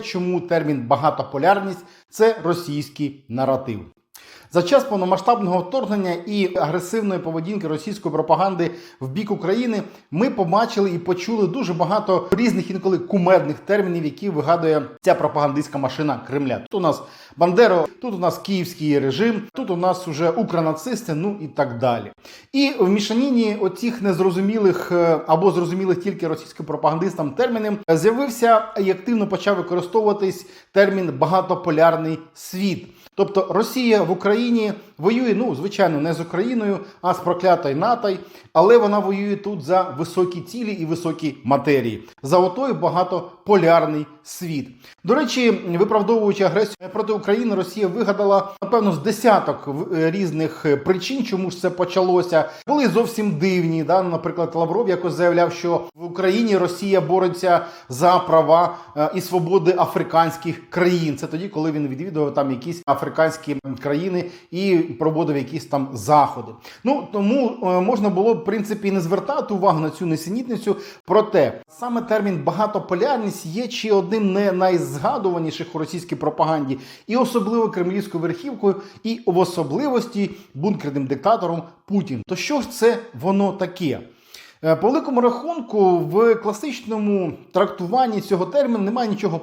чому термін багатополярність це російський наратив. За час повномасштабного вторгнення і агресивної поведінки російської пропаганди в бік України ми побачили і почули дуже багато різних інколи кумедних термінів, які вигадує ця пропагандистська машина Кремля. Тут у нас Бандеро, тут у нас київський режим, тут у нас уже укронацисти, ну і так далі. І в мішаніні оцих незрозумілих е, або зрозумілих тільки російським пропагандистам термінів з'явився і активно почав використовуватись термін багатополярний світ. Тобто Росія в Україні Україні воює, ну звичайно, не з Україною, а з проклятою НАТО, але вона воює тут за високі цілі і високі матерії, за отой багатополярний світ. До речі, виправдовуючи агресію проти України, Росія вигадала напевно з десяток е, різних е, причин, чому ж це почалося. Були зовсім дивні. Да? Наприклад, Лавров якось заявляв, що в Україні Росія бореться за права е, і свободи африканських країн. Це тоді, коли він відвідував там якісь африканські країни і проводив якісь там заходи. Ну тому е, можна було в принципі не звертати увагу на цю несенітницю. Проте саме термін багатополярність є чи одним не найзгадуваніших у російській пропаганді, і особливо кремлівською верхівкою, і в особливості бункерним диктатором Путін. То що ж це воно таке? Е, По великому рахунку, в класичному трактуванні цього терміну немає нічого